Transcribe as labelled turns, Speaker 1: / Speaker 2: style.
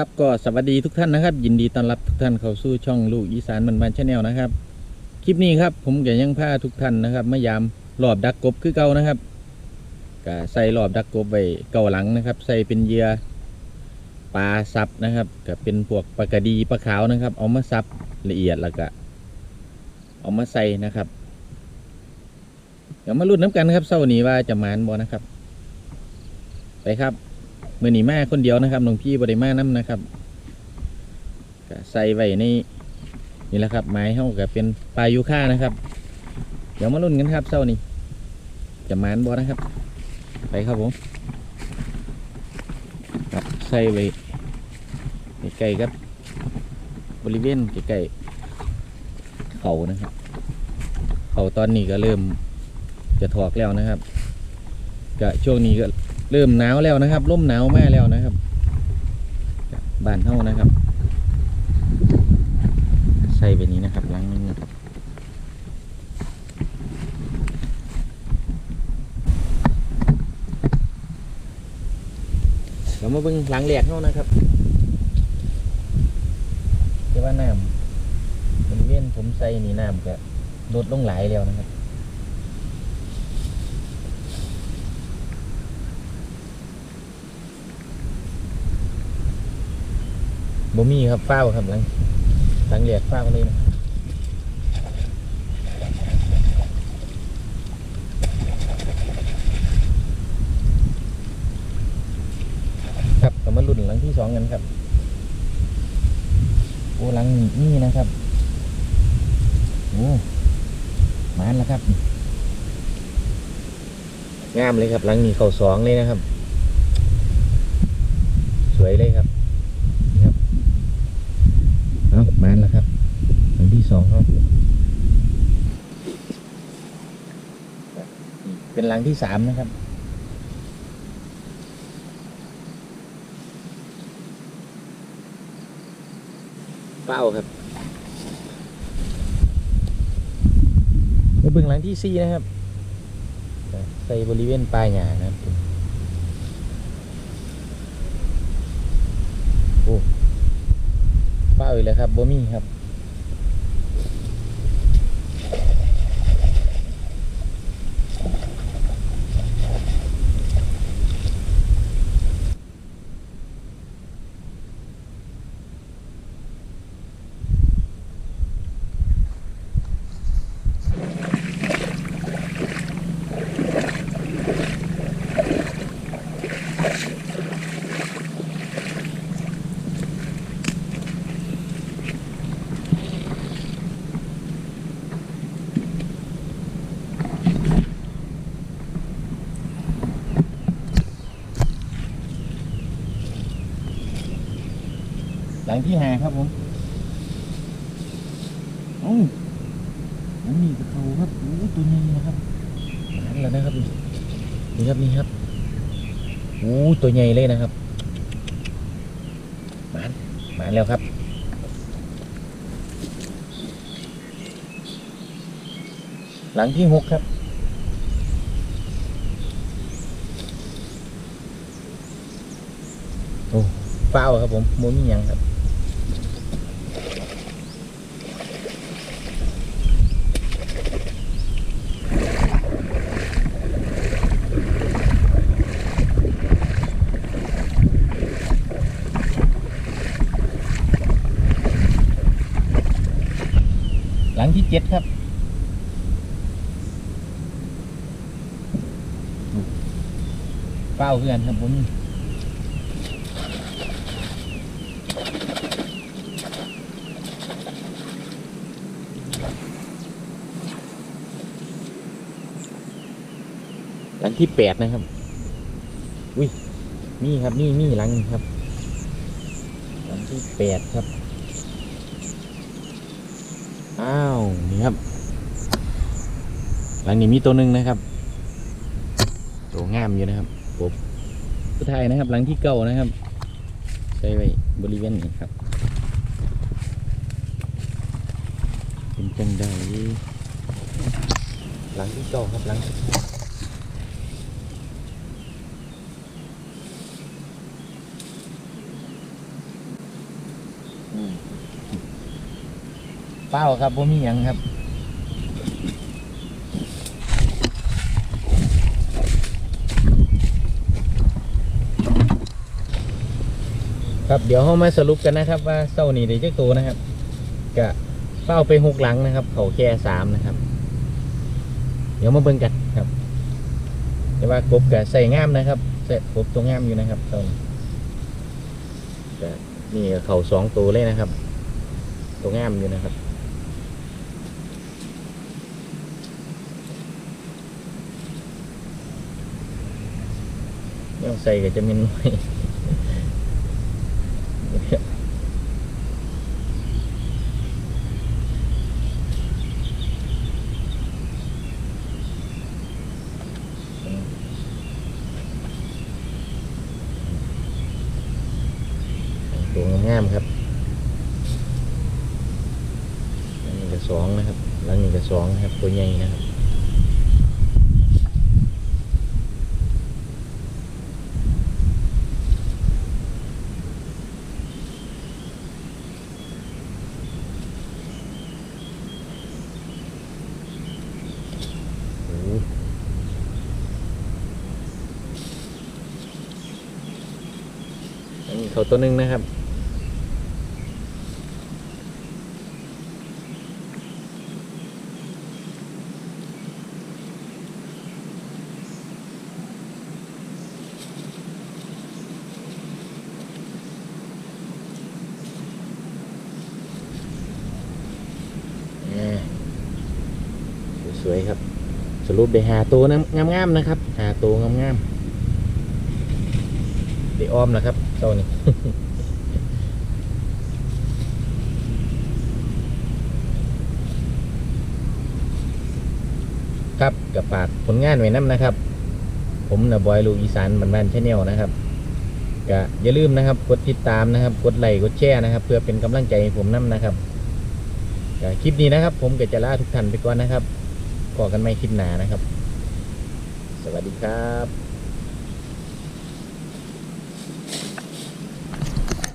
Speaker 1: ครับก็สวัสดีทุกท่านนะครับ ยินดีต้อนรับทุกท่านเข้าสู่ช่องลูกอีสานมันมันชาแนลนะครับ คลิปนี้ครับผมก็ยังพาทุกท่านนะครับมายามรอบดักกบคือเก่านะครับก็ใส่รอบดักกบไว้เก่าหลังนะครับ ใส่เป็นเยื่อปลาซับนะครับก็เป็นพวกปลากระดีปลาขาวนะครับ เอามาซับละเอียดแล้วก็เอามาใส่นะครับเดี๋ยวมาลุ้นน้ำกันครับเศร้านี้ว่าจะมานบ่นะครับ ไปครับ มื่อนี้มาคนเดียวนะครับน้องพี่บริมาน้ำนะครับใส่ไว้ในนี่แหละครับ ไม้เฮาก็เป็นปลายูค่านะครับ เดี๋ยวมาลุ้นกันครับเช้านี้จะมานบอนะครับ ไปครับผมครับใส่ไว้ใกล้ครับ บริเวณใกล้ๆเขานะครับเขาตอนนี้ก็เริ่มจะถอกแล้วนะครับก็ช่วงนี้ก็ เริ่มหนาวแล้วนะครับร่มหนาวมากแล้วนะครับบ้านเท่านะครับ ใส่ไปนี้นะครับหลังนึงเรามาเบิ่งหลังแหลกเท่านะครับแต่ว่าน้ำบริเวณผมใส่นี่น้ำก็ลดลงหลายแล้วนะครับ บ่มีครับฟ้าวครับหลังหลังเหลียกฟ้าวเลยนะรับก็มาลุ้นหลังที่สองกันครับ โอ้หลังนี่นะครับ โอ้มานแล้วครับ งามเลยครับหลังนี้เข้าสองเลยนะครับ สวยเลยครับ เอามาแล้วครับหลังที่สองครับ เป็นหลังที่สามนะครับ เป้าครับมาเบิ่งหลังที่สี่นะครับ ใส่บริเวณปลายหญ้านะครับโอ้ เป้าอีกเลยครับบ่มีครับ หลังที่หาครับผมโอ้อันนี้กระเขาครับโอ้ตัวใหญ่นะครับนั่นแหละนะครับนี่ครับนี่ครับโอ้ตัวใหญ่เลยนะครับมานหมาแล้วครับหลังที่หกครับ โอ้เฝ้าครับผมมมีหยังครับ เจ็ดครับเฝ้าวเพื่อนครับผมหลังที่แปดนะครับ อุ้ยนี่ครับนี่นี่หลังครับ หลังที่แปดครับ อ้าวนี่ครับ หลังนี้มีตัวหนึ่งนะครับ ตัวงามอยู่นะครับผมสุดท้ายนะครับ หลังที่เก่านะครับใช่ไว้บริเวณนี้ครับเป็นจังไดหลังที่เก่าครับหลังที่เก้า
Speaker 2: อืม
Speaker 1: เป้าครับบ่มีหยังครับครับเดี๋ยวเรามาสรุปกันนะครับ ว่าเส้านี่ได้จักตัวนะครับกะเป้าไปหกหลังนะครับ เขาแค่สามนะครับ เดี๋ยวมาเบิ่งกันครับแต่ว่ากบกะใส่งามนะครับใส่กบตัวงามอยู่นะครับเส้านี่กะนี่ก็เขาสองตัวเลยนะครับ ตัวงามอยู่นะครับ ย่องใส่ก็จะมีน้อยตัวงามๆครับอันนี้ก็สองนะครับหลังนี้ก็สองนะครับ ตัวใหญ่นะครับ โอ้โห อันนี้เขาตัวหนึ่งนะครับอ่าสวยครับ สรุปได้หาตัวงามๆนะครับ หาตัวงามๆได้อ้อมนะครับ เจ้านี่ครับกับฝากผลงานไว้น้ำนะครับ ผมนะบอยลูกอีสานบันบ้านชาแนลนะครับก็อย่าลืมนะครับ กดติดตามนะครับ กดไลค์กดแชร์นะครับ เพื่อเป็นกำลังใจให้ผมน้ำนะครับก็คลิปนี้นะครับ ผมก็จะลาทุกท่านไปก่อนนะครับก่อกันไม่คลิปหนานะครับ สวัสดีครับ